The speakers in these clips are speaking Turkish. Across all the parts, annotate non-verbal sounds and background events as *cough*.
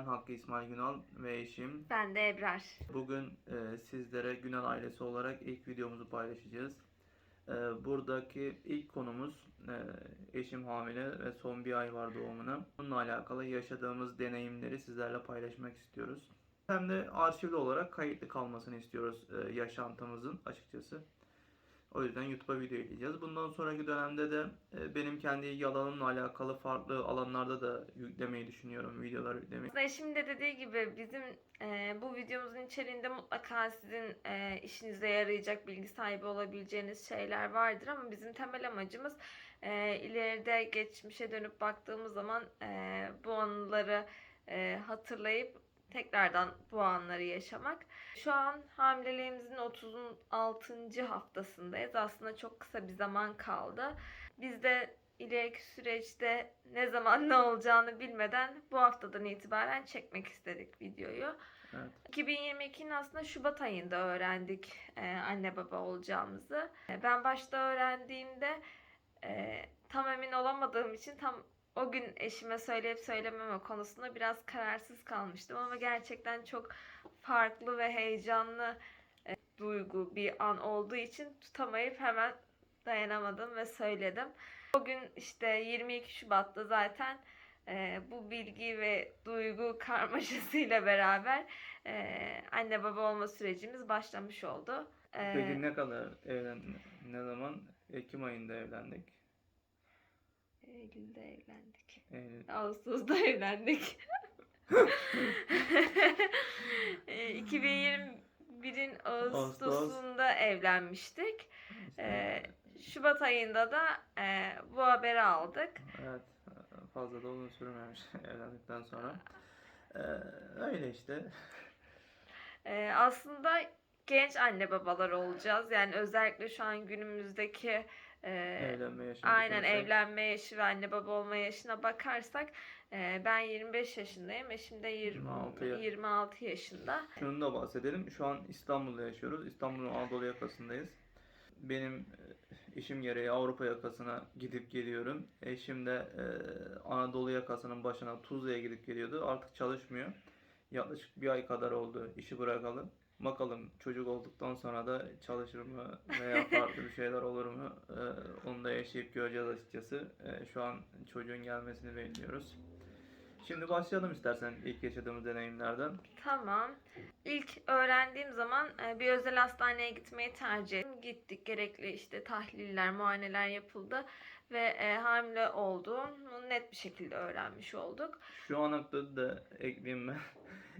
Ben Hakkı İsmail Günal ve eşim. Ben de Ebrar. Bugün e, sizlere Günal ailesi olarak ilk videomuzu paylaşacağız. E, buradaki ilk konumuz e, eşim hamile ve son bir ay var doğumuna. Bununla alakalı yaşadığımız deneyimleri sizlerle paylaşmak istiyoruz. Hem de arşivli olarak kayıtlı kalmasını istiyoruz e, yaşantımızın açıkçası. O yüzden YouTube'a video yükleyeceğiz. Bundan sonraki dönemde de e, benim kendi ilgi alanımla alakalı farklı alanlarda da yüklemeyi düşünüyorum. Videolar yüklemeyi. Eşimin de dediği gibi bizim e, bu videomuzun içeriğinde mutlaka sizin e, işinize yarayacak bilgi sahibi olabileceğiniz şeyler vardır ama bizim temel amacımız ileride geçmişe dönüp baktığımız zaman bu anıları hatırlayıp tekrardan bu anları yaşamak. Şu an hamileliğimizin 36. haftasındayız. Aslında çok kısa bir zaman kaldı. Biz de ileriki süreçte ne zaman ne olacağını bilmeden bu haftadan itibaren çekmek istedik videoyu. Evet. 2022'nin aslında Şubat ayında öğrendik e, anne baba olacağımızı. E, ben başta öğrendiğimde e, tam emin olamadığım için tam o gün eşime söyleyip söylememe konusunda biraz kararsız kalmıştım ama gerçekten çok farklı ve heyecanlı e, duygu bir an olduğu için tutamayıp hemen dayanamadım ve söyledim. O gün işte 22 Şubat'ta zaten e, bu bilgi ve duygu *laughs* karmaşasıyla beraber e, anne baba olma sürecimiz başlamış oldu. E, Peki ne kadar evlen ne zaman? Ekim ayında evlendik. Eylül'de evlendik. Eylül. Ağustos'ta *laughs* evlendik. *laughs* E, 2021'in Ağustos'unda evlenmiştik. E, Şubat ayında da e, bu haberi aldık. Evet. Fazla da uzun sürmemiş *laughs* evlendikten sonra. Ee, öyle işte. E, aslında genç anne babalar olacağız. Yani özellikle şu an günümüzdeki e, Evlenme yaşını Aynen düşünürsek. evlenme yaşı ve anne baba olma yaşına bakarsak e, ben 25 yaşındayım. Eşim de 20, 26 ya- 26 yaşında. Şunu da bahsedelim. Şu an İstanbul'da yaşıyoruz. İstanbul'un Anadolu yakasındayız. Benim işim gereği Avrupa yakasına gidip geliyorum. Eşim de e, Anadolu yakasının başına Tuzla'ya gidip geliyordu. Artık çalışmıyor. Yaklaşık bir ay kadar oldu işi bırakalı. Bakalım çocuk olduktan sonra da çalışır mı veya *laughs* farklı bir şeyler olur mu? E, onu da yaşayıp göreceğiz açıkçası. E, şu an çocuğun gelmesini bekliyoruz. Şimdi başlayalım istersen ilk yaşadığımız deneyimlerden. Tamam. İlk öğrendiğim zaman e, bir özel hastaneye gitmeyi tercih ettim. Gittik. Gerekli işte tahliller, muayeneler yapıldı ve e, hamile olduğumu net bir şekilde öğrenmiş olduk. Şu anakta da ekleyeyim ben.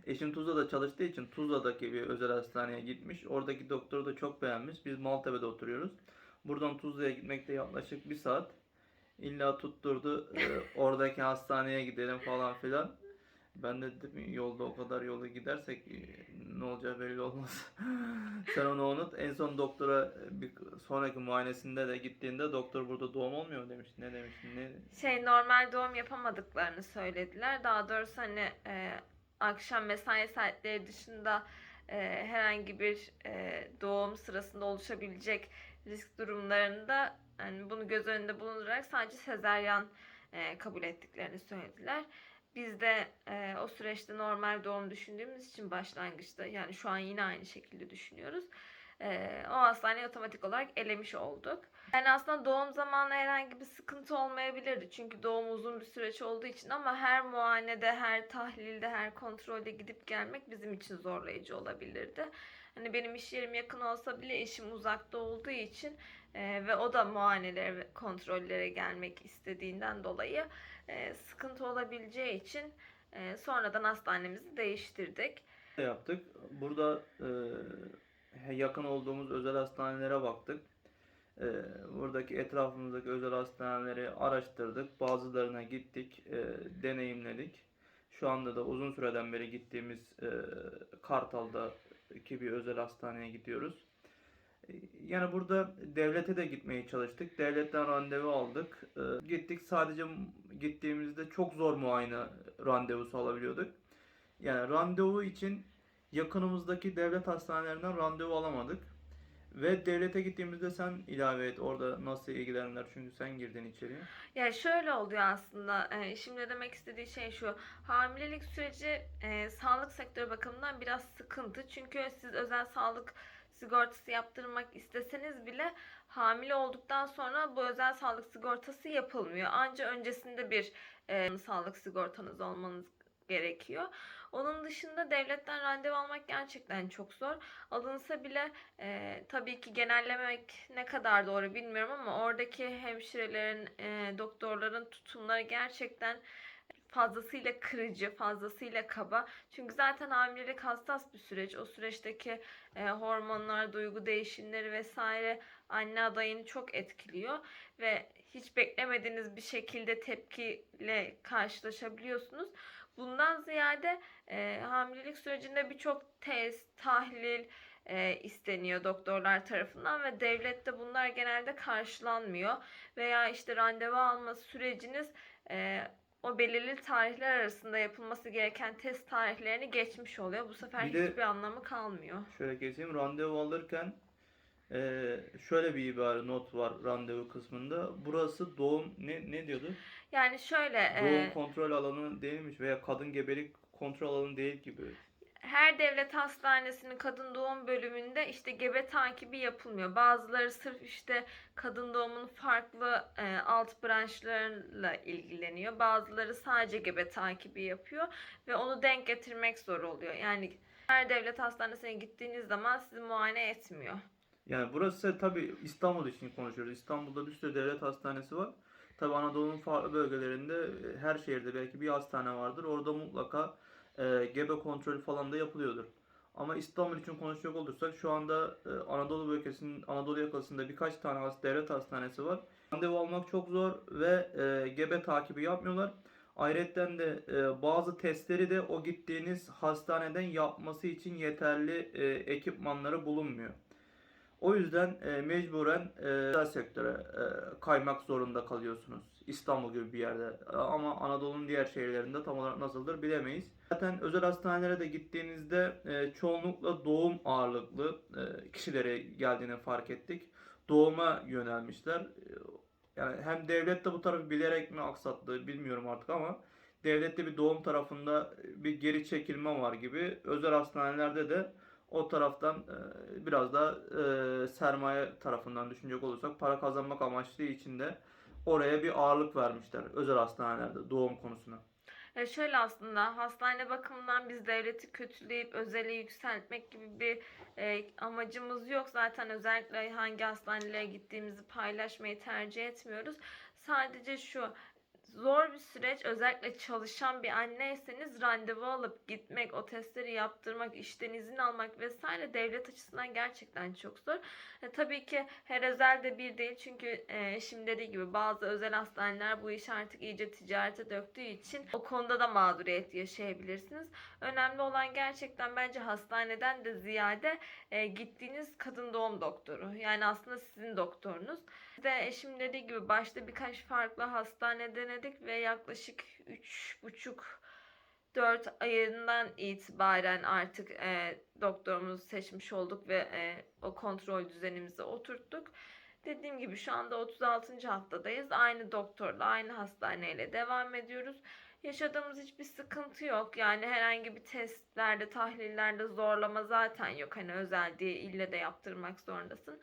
Eşim Tuzla'da çalıştığı için Tuzla'daki bir özel hastaneye gitmiş. Oradaki doktoru da çok beğenmiş. Biz Maltepe'de oturuyoruz. Buradan Tuzla'ya gitmekte yaklaşık bir saat. İlla tutturdu. e, *laughs* oradaki hastaneye gidelim falan filan. Ben de dedim yolda o kadar yolu gidersek e, ne olacağı belli olmaz. *laughs* Sen onu unut. En son doktora e, bir sonraki muayenesinde de gittiğinde doktor burada doğum olmuyor mu demiş. Ne demiş? Ne? Şey normal doğum yapamadıklarını söylediler. Daha doğrusu hani e, akşam mesai saatleri dışında e, herhangi bir e, doğum sırasında oluşabilecek risk durumlarında hani bunu göz önünde bulundurarak sadece sezaryen e, kabul ettiklerini söylediler. Biz de e, o süreçte normal doğum düşündüğümüz için başlangıçta yani şu an yine aynı şekilde düşünüyoruz. E, o hastaneyi otomatik olarak elemiş olduk. Yani aslında doğum zamanı herhangi bir sıkıntı olmayabilirdi. Çünkü doğum uzun bir süreç olduğu için ama her muayenede, her tahlilde, her kontrolde gidip gelmek bizim için zorlayıcı olabilirdi. Hani benim iş yerim yakın olsa bile eşim uzakta olduğu için e, ve o da muayenelere ve kontrollere gelmek istediğinden dolayı e, sıkıntı olabileceği için e, sonradan hastanemizi değiştirdik. Ne yaptık? Burada e, yakın olduğumuz özel hastanelere baktık. E, buradaki etrafımızdaki özel hastaneleri araştırdık. Bazılarına gittik, e, deneyimledik. Şu anda da uzun süreden beri gittiğimiz e, Kartal'daki bir özel hastaneye gidiyoruz. E, Yani burada devlete de gitmeye çalıştık. Devletten randevu aldık. E, gittik sadece gittiğimizde çok zor muayene randevusu alabiliyorduk. Yani randevu için yakınımızdaki devlet hastanelerinden randevu alamadık. Ve devlete gittiğimizde sen ilave et orada nasıl ilgilenirler çünkü sen girdin içeriye. Ya şöyle oluyor aslında. E, şimdi demek istediği şey şu. Hamilelik süreci e, sağlık sektörü bakımından biraz sıkıntı. Çünkü siz özel sağlık sigortası yaptırmak isteseniz bile hamile olduktan sonra bu özel sağlık sigortası yapılmıyor. Anca öncesinde bir e, sağlık sigortanız olmanız gerekiyor. Onun dışında devletten randevu almak gerçekten çok zor. Alınsa bile e, tabii ki genellemek ne kadar doğru bilmiyorum ama oradaki hemşirelerin, e, doktorların tutumları gerçekten fazlasıyla kırıcı, fazlasıyla kaba. Çünkü zaten hamilelik hassas bir süreç. O süreçteki e, hormonlar, duygu değişimleri vesaire anne adayını çok etkiliyor ve hiç beklemediğiniz bir şekilde tepkiyle karşılaşabiliyorsunuz. Bundan ziyade e, hamilelik sürecinde birçok test, tahlil e, isteniyor doktorlar tarafından ve devlette bunlar genelde karşılanmıyor. Veya işte randevu alma süreciniz e, o belirli tarihler arasında yapılması gereken test tarihlerini geçmiş oluyor. Bu sefer Bir hiçbir anlamı kalmıyor. Şöyle keseyim randevu alırken eee, şöyle bir ibare not var randevu kısmında. Burası doğum ne ne diyordu? Yani şöyle Doğum e, kontrol alanı değilmiş veya kadın gebelik kontrol alanı değil gibi. her devlet hastanesinin kadın doğum bölümünde işte gebe takibi yapılmıyor. Bazıları sırf işte kadın doğumun farklı e, alt branşlarıyla ilgileniyor. Bazıları sadece gebe takibi yapıyor ve onu denk getirmek zor oluyor. Yani her devlet hastanesine gittiğiniz zaman sizi muayene etmiyor. Yani burası tabii İstanbul için konuşuyoruz. İstanbul'da bir sürü devlet hastanesi var. Tabii Anadolu'nun farklı bölgelerinde e, her şehirde belki bir hastane vardır. Orada mutlaka e, gebe kontrolü falan da yapılıyordur. Ama İstanbul için konuşacak olursak şu anda e, Anadolu bölgesinin Anadolu yakasında birkaç tane has- devlet hastanesi var. Randevu almak çok zor ve e, gebe takibi yapmıyorlar. Ayrıca de e, bazı testleri de o gittiğiniz hastaneden yapması için yeterli e, ekipmanları bulunmuyor. O yüzden e, mecburen e, özel sektöre e, kaymak zorunda kalıyorsunuz. İstanbul gibi bir yerde. E, Ama Anadolu'nun diğer şehirlerinde tam olarak nasıldır bilemeyiz. Zaten özel hastanelere de gittiğinizde e, çoğunlukla doğum ağırlıklı e, kişilere geldiğini fark ettik. Doğuma yönelmişler. E, Yani hem devlet de bu tarafı bilerek mi aksattı bilmiyorum artık ama devlette bir doğum tarafında bir geri çekilme var gibi. Özel hastanelerde de o taraftan e, biraz da e, sermaye tarafından düşünecek olursak para kazanmak amaçlı için de oraya bir ağırlık vermişler özel hastanelerde doğum konusuna. Ya şöyle aslında hastane bakımından biz devleti kötüleyip özeli yükseltmek gibi bir e, amacımız yok. Zaten özellikle hangi hastanelere gittiğimizi paylaşmayı tercih etmiyoruz. Sadece şu zor bir süreç özellikle çalışan bir anneyseniz randevu alıp gitmek, o testleri yaptırmak, işten izin almak vesaire devlet açısından gerçekten çok zor. E, tabii ki her özel de bir değil çünkü e, şimdi dediği gibi bazı özel hastaneler bu işi artık iyice ticarete döktüğü için o konuda da mağduriyet yaşayabilirsiniz. Önemli olan gerçekten bence hastaneden de ziyade e, gittiğiniz kadın doğum doktoru. Yani aslında sizin doktorunuz. De eşim dediği gibi başta birkaç farklı hastane denedik ve yaklaşık 3,5 4 ayından itibaren artık e, doktorumuzu seçmiş olduk ve e, o kontrol düzenimizi oturttuk. Dediğim gibi şu anda 36. haftadayız. Aynı doktorla, aynı hastaneyle devam ediyoruz. Yaşadığımız hiçbir sıkıntı yok. Yani herhangi bir testlerde, tahlillerde zorlama zaten yok. Hani özel diye ille de yaptırmak zorundasın.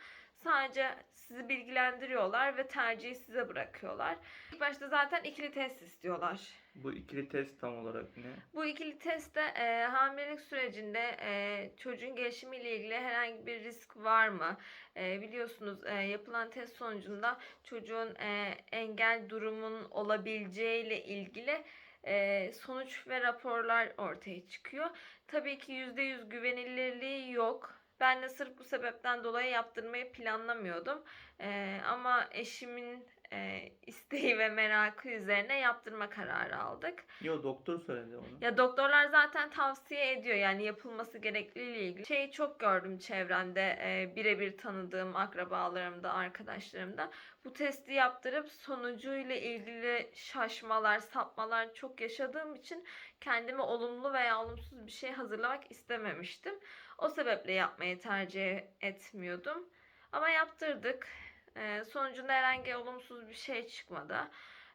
Sadece sizi bilgilendiriyorlar ve tercihi size bırakıyorlar. İlk başta zaten ikili test istiyorlar. Bu ikili test tam olarak ne? Bu ikili testte e, hamilelik sürecinde e, çocuğun gelişimiyle ilgili herhangi bir risk var mı? E, biliyorsunuz e, yapılan test sonucunda çocuğun e, engel durumun olabileceğiyle ilgili e, sonuç ve raporlar ortaya çıkıyor. Tabii ki %100 güvenilirliği yok. Ben de sırf bu sebepten dolayı yaptırmayı planlamıyordum. E, ama eşimin e, isteği ve merakı üzerine yaptırma kararı aldık. Yo doktor söyledi onu. Ya doktorlar zaten tavsiye ediyor yani yapılması gerekliliğiyle ilgili. Şeyi çok gördüm çevremde e, birebir tanıdığım akrabalarımda, arkadaşlarımda. Bu testi yaptırıp sonucuyla ilgili şaşmalar, sapmalar çok yaşadığım için kendime olumlu veya olumsuz bir şey hazırlamak istememiştim. O sebeple yapmayı tercih etmiyordum. Ama yaptırdık. Ee, sonucunda herhangi olumsuz bir şey çıkmadı.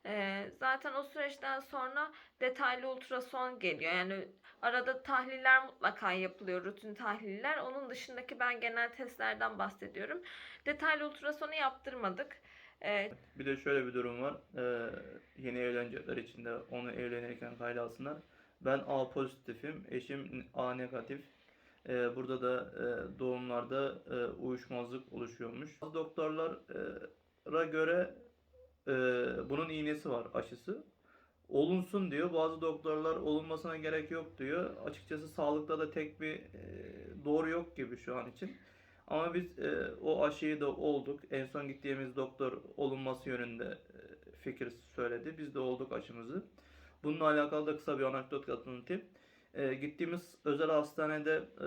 Ee, zaten o süreçten sonra detaylı ultrason geliyor. Yani arada tahliller mutlaka yapılıyor, rutin tahliller. Onun dışındaki ben genel testlerden bahsediyorum. Detaylı ultrasonu yaptırmadık. Ee, Bir de şöyle bir durum var. Yeni evlenecekler için de onu evlenirken kayda alsınlar. Ben A pozitifim, eşim A negatif. Ee, burada da e, doğumlarda e, uyuşmazlık oluşuyormuş. Bazı doktorlara göre e, bunun iğnesi var, aşısı. Olunsun diyor. Bazı doktorlar olunmasına gerek yok diyor. Açıkçası sağlıkta da tek bir doğru yok gibi şu an için. Ama biz o aşıyı da olduk. En son gittiğimiz doktor olunması yönünde fikir söyledi. Biz de olduk aşımızı. Bununla alakalı da kısa bir anekdot anlatayım. E, gittiğimiz özel hastanede e,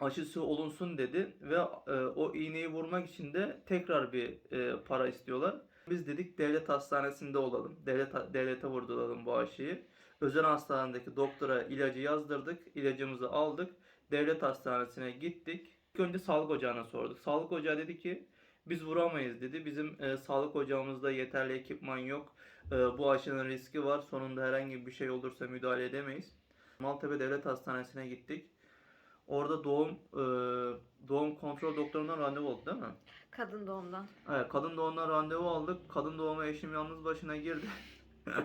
aşısı olunsun dedi ve e, o iğneyi vurmak için de tekrar bir e, para istiyorlar. Biz dedik devlet hastanesinde olalım. Devlet devlete vurduralım bu aşıyı. Özel hastanedeki doktora ilacı yazdırdık. ilacımızı aldık. Devlet hastanesine gittik. İlk önce sağlık ocağına sorduk. Sağlık ocağı dedi ki biz vuramayız dedi. Bizim e, sağlık ocağımızda yeterli ekipman yok. E, bu aşının riski var. Sonunda herhangi bir şey olursa müdahale edemeyiz. Maltepe Devlet Hastanesi'ne gittik. Orada doğum e, doğum kontrol doktorundan randevu oldu değil mi? kadın doğumdan. Evet, kadın doğumdan randevu aldık. Kadın doğuma eşim yalnız başına girdi. *laughs*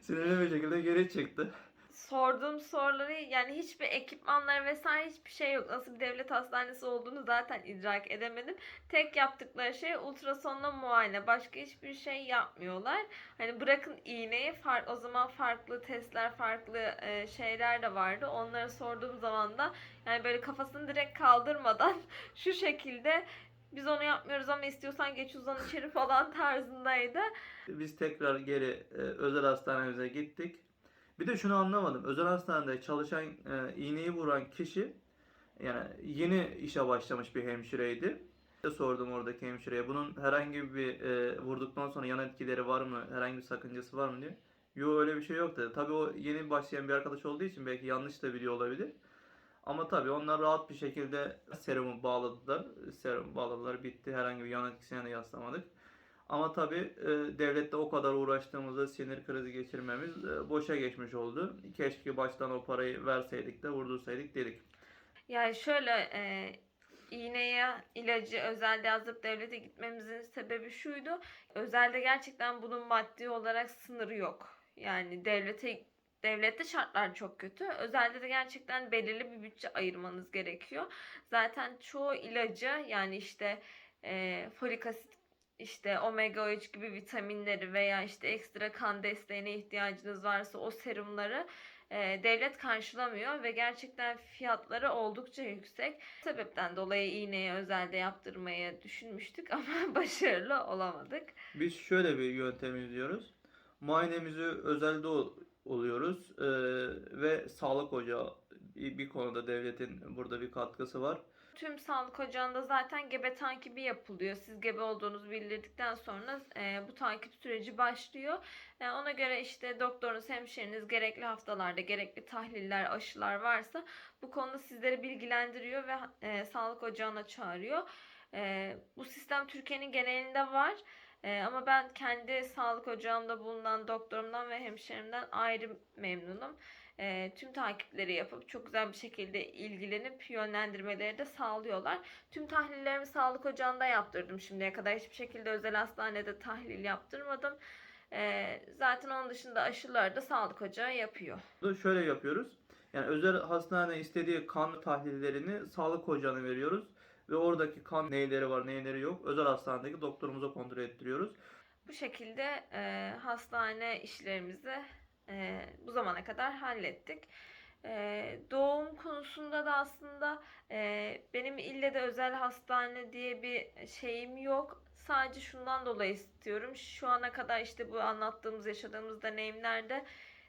Sinirli bir şekilde geri çıktı. Sorduğum soruları yani hiçbir ekipmanlar vesaire hiçbir şey yok. Nasıl bir devlet hastanesi olduğunu zaten idrak edemedim. Tek yaptıkları şey ultrasonla muayene. Başka hiçbir şey yapmıyorlar. Hani bırakın iğneyi far, o zaman farklı testler, farklı e, şeyler de vardı. Onları sorduğum zaman da yani böyle kafasını direkt kaldırmadan *laughs* şu şekilde biz onu yapmıyoruz ama istiyorsan geç uzan içeri falan *laughs* tarzındaydı. Biz tekrar geri e, özel hastanemize gittik. Bir de şunu anlamadım. Özel hastanede çalışan, e, iğneyi vuran kişi yani yeni işe başlamış bir hemşireydi. Sordum oradaki hemşireye bunun herhangi bir e, vurduktan sonra yan etkileri var mı, herhangi bir sakıncası var mı diye. Yok öyle bir şey yok dedi. Tabii o yeni başlayan bir arkadaş olduğu için belki yanlış da biliyor olabilir. Ama tabii onlar rahat bir şekilde serumu bağladılar. Serum bağladılar bitti. Herhangi bir yan etkisine de yaslamadık. Ama tabii e, devlette o kadar uğraştığımızda sinir krizi geçirmemiz e, boşa geçmiş oldu. Keşke baştan o parayı verseydik de vurdursaydık dedik. Yani şöyle e, iğneye ilacı özelde yazdırıp devlete gitmemizin sebebi şuydu. Özelde gerçekten bunun maddi olarak sınırı yok. Yani devlete devlette şartlar çok kötü. Özelde de gerçekten belirli bir bütçe ayırmanız gerekiyor. Zaten çoğu ilacı yani işte e, folik asit işte omega 3 gibi vitaminleri veya işte ekstra kan desteğine ihtiyacınız varsa o serumları e, devlet karşılamıyor ve gerçekten fiyatları oldukça yüksek. Bu sebepten dolayı iğneyi özelde yaptırmayı düşünmüştük *laughs* ama başarılı olamadık. Biz şöyle bir yöntem izliyoruz. Muayenemizi özelde ol- oluyoruz e, ve sağlık ocağı bir konuda devletin burada bir katkısı var. Tüm sağlık ocağında zaten gebe takibi yapılıyor. Siz gebe olduğunuzu bildirdikten sonra e, bu takip süreci başlıyor. E, ona göre işte doktorunuz, hemşireniz gerekli haftalarda gerekli tahliller, aşılar varsa bu konuda sizleri bilgilendiriyor ve e, sağlık ocağına çağırıyor. E, bu sistem Türkiye'nin genelinde var. Ee, ama ben kendi sağlık ocağımda bulunan doktorumdan ve hemşerimden ayrı memnunum. E, tüm takipleri yapıp çok güzel bir şekilde ilgilenip yönlendirmeleri de sağlıyorlar. Tüm tahlillerimi sağlık ocağında yaptırdım şimdiye kadar. Hiçbir şekilde özel hastanede tahlil yaptırmadım. E, zaten onun dışında aşıları da sağlık ocağı yapıyor. Şöyle yapıyoruz. Yani özel hastane istediği kan tahlillerini sağlık ocağına veriyoruz. Ve oradaki kan neyleri var neyleri yok özel hastanedeki doktorumuza kontrol ettiriyoruz. Bu şekilde e, hastane işlerimizi e, bu zamana kadar hallettik. E, doğum konusunda da aslında e, benim ille de özel hastane diye bir şeyim yok. Sadece şundan dolayı istiyorum. Şu ana kadar işte bu anlattığımız, yaşadığımız deneyimlerde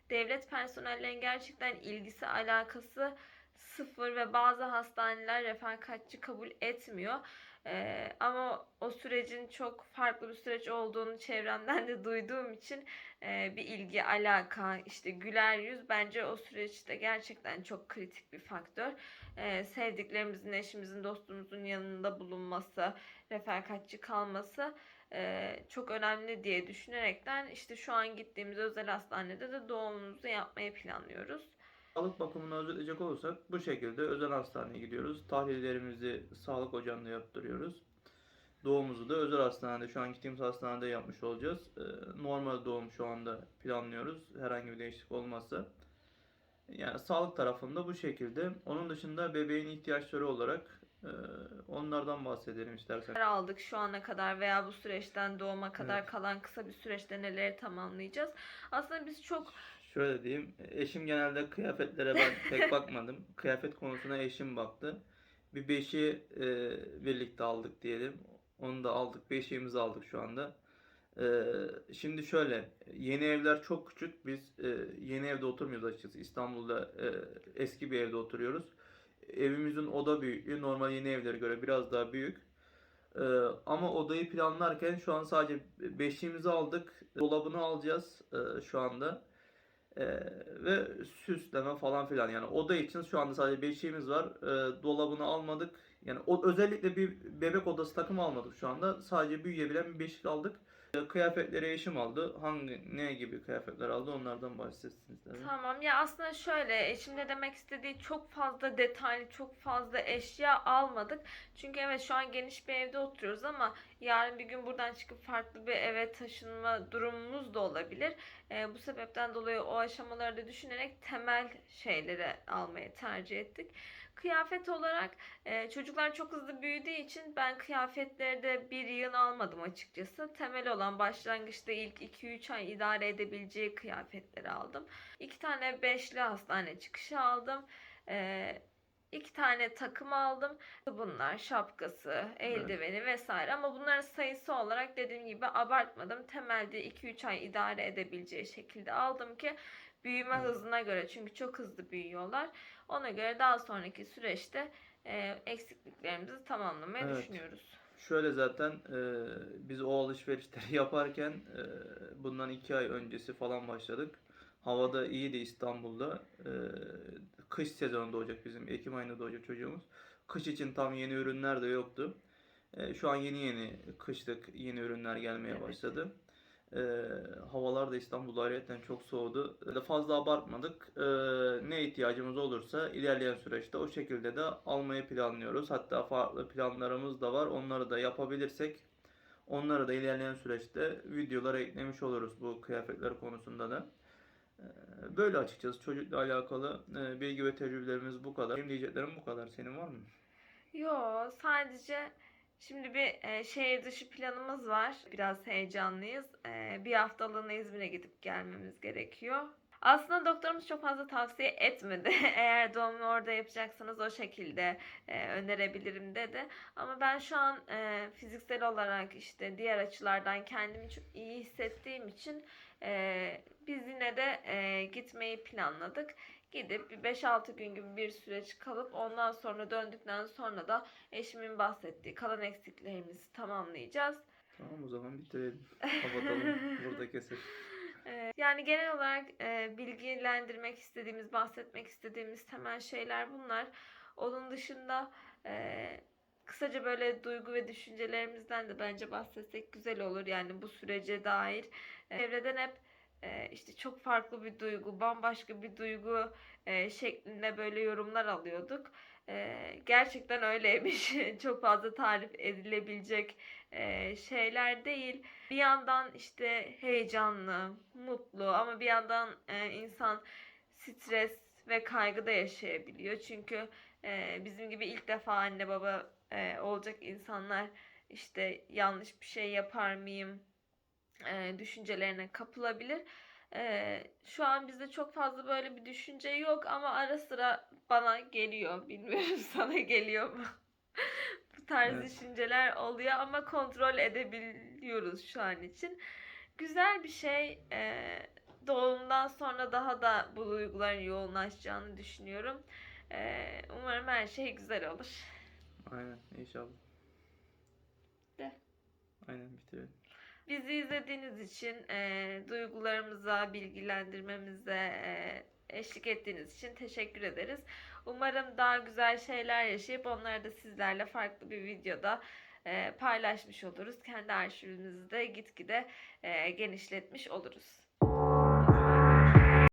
devlet personellerin gerçekten ilgisi, alakası sıfır ve bazı hastaneler refakatçi kabul etmiyor. Ee, ama o sürecin çok farklı bir süreç olduğunu çevremden de duyduğum için e, bir ilgi, alaka, işte güler yüz bence o süreçte gerçekten çok kritik bir faktör. Ee, sevdiklerimizin, eşimizin, dostumuzun yanında bulunması, refakatçi kalması e, çok önemli diye düşünerekten işte şu an gittiğimiz özel hastanede de doğumumuzu yapmayı planlıyoruz. Sağlık bakımını özetleyecek olursak bu şekilde özel hastaneye gidiyoruz. Tahlillerimizi sağlık ocağında yaptırıyoruz. Doğumumuzu da özel hastanede, şu an gittiğimiz hastanede yapmış olacağız. Ee, normal doğum şu anda planlıyoruz. Herhangi bir değişiklik olmazsa. Yani sağlık tarafında bu şekilde. Onun dışında bebeğin ihtiyaçları olarak e, onlardan bahsedelim istersen. Aldık şu ana kadar veya bu süreçten doğuma kadar Evet. kalan kısa bir süreçte neleri tamamlayacağız. Aslında biz çok Şöyle diyeyim, eşim genelde kıyafetlere ben *laughs* pek bakmadım. Kıyafet konusuna eşim baktı. Bir beşi e, birlikte aldık diyelim. Onu da aldık, beşiğimizi aldık şu anda. E, şimdi şöyle, yeni evler çok küçük. Biz e, yeni evde oturmuyoruz açıkçası. İstanbul'da e, eski bir evde oturuyoruz. Evimizin oda büyüklüğü normal yeni evlere göre biraz daha büyük. Ee, ama odayı planlarken şu an sadece beşiğimizi aldık. Dolabını alacağız e, şu anda. Ee, ve süsleme falan filan yani oda için şu anda sadece beşiğimiz var. Ee, dolabını almadık. Yani o, özellikle bir bebek odası takım almadık şu anda. Sadece büyüyebilen bir beşik aldık. Kıyafetleri eşim aldı. Hangi ne gibi kıyafetler aldı onlardan bahsetsiniz. Tamam ya aslında şöyle eşim de demek istediği çok fazla detaylı çok fazla eşya almadık. Çünkü evet şu an geniş bir evde oturuyoruz ama yarın bir gün buradan çıkıp farklı bir eve taşınma durumumuz da olabilir. Ee, bu sebepten dolayı o aşamaları da düşünerek temel şeyleri almayı tercih ettik. Kıyafet olarak e, çocuklar çok hızlı büyüdüğü için ben kıyafetleri de bir yığın almadım açıkçası. Temel olan başlangıçta ilk 2-3 ay idare edebileceği kıyafetleri aldım. İki tane beşli hastane çıkışı aldım. Ee, iki tane takım aldım. Bunlar şapkası, eldiveni vesaire ama bunların sayısı olarak dediğim gibi abartmadım. Temelde 2-3 ay idare edebileceği şekilde aldım ki büyüme hızına göre çünkü çok hızlı büyüyorlar. Ona göre daha sonraki süreçte e, eksikliklerimizi tamamlamayı Evet. düşünüyoruz. Şöyle zaten e, biz o alışverişleri *laughs* yaparken e, bundan iki ay öncesi falan başladık. Havada iyiydi İstanbul'da. E, kış sezonu doğacak bizim. Ekim ayında doğacak çocuğumuz. Kış için tam yeni ürünler de yoktu. E, şu an yeni yeni kışlık yeni ürünler gelmeye Evet. başladı. E, havalar da İstanbul'da ayrıyeten çok soğudu. E, fazla abartmadık. E, ne ihtiyacımız olursa ilerleyen süreçte o şekilde de almayı planlıyoruz. Hatta farklı planlarımız da var. Onları da yapabilirsek onları da ilerleyen süreçte videolara eklemiş oluruz bu kıyafetler konusunda da. Böyle açıkçası çocukla alakalı e, bilgi ve tecrübelerimiz bu kadar. Benim diyeceklerim bu kadar. Senin var mı? Yo sadece şimdi bir e, şehir dışı planımız var. Biraz heyecanlıyız. E, bir haftalığına İzmir'e gidip gelmemiz gerekiyor. Aslında doktorumuz çok fazla tavsiye etmedi. *laughs* Eğer doğumunu orada yapacaksanız o şekilde e, önerebilirim dedi. Ama ben şu an e, fiziksel olarak işte diğer açılardan kendimi çok iyi hissettiğim için e, biz yine de e, gitmeyi planladık. Gidip bir 5-6 gün gibi bir süreç kalıp ondan sonra döndükten sonra da eşimin bahsettiği kalan eksiklerimizi tamamlayacağız. Tamam o zaman bitirelim. Kapatalım. *laughs* Burada keselim. Ee, Yani genel olarak e, bilgilendirmek istediğimiz, bahsetmek istediğimiz temel şeyler bunlar. Onun dışında e, kısaca böyle duygu ve düşüncelerimizden de bence bahsetsek güzel olur. Yani bu sürece dair. E, Çevreden hep e, işte çok farklı bir duygu, bambaşka bir duygu şeklinde böyle yorumlar alıyorduk. Gerçekten öyleymiş. *laughs* Çok fazla tarif edilebilecek şeyler değil. Bir yandan işte heyecanlı, mutlu ama bir yandan insan stres ve kaygıda yaşayabiliyor. Çünkü bizim gibi ilk defa anne baba olacak insanlar işte yanlış bir şey yapar mıyım e, düşüncelerine kapılabilir. E, şu an bizde çok fazla böyle bir düşünce yok ama ara sıra bana geliyor. *laughs* Bilmiyorum sana geliyor mu? *laughs* Bu tarz Evet. düşünceler oluyor ama kontrol edebiliyoruz şu an için. Güzel bir şey. E, doğumdan sonra daha da bu duyguların yoğunlaşacağını düşünüyorum. E, umarım her şey güzel olur. Aynen inşallah. Aynen bitirelim. Bizi izlediğiniz için, e, duygularımıza, bilgilendirmemize e, eşlik ettiğiniz için teşekkür ederiz. Umarım daha güzel şeyler yaşayıp onları da sizlerle farklı bir videoda e, paylaşmış oluruz. Kendi arşivimizi de gitgide e, genişletmiş oluruz.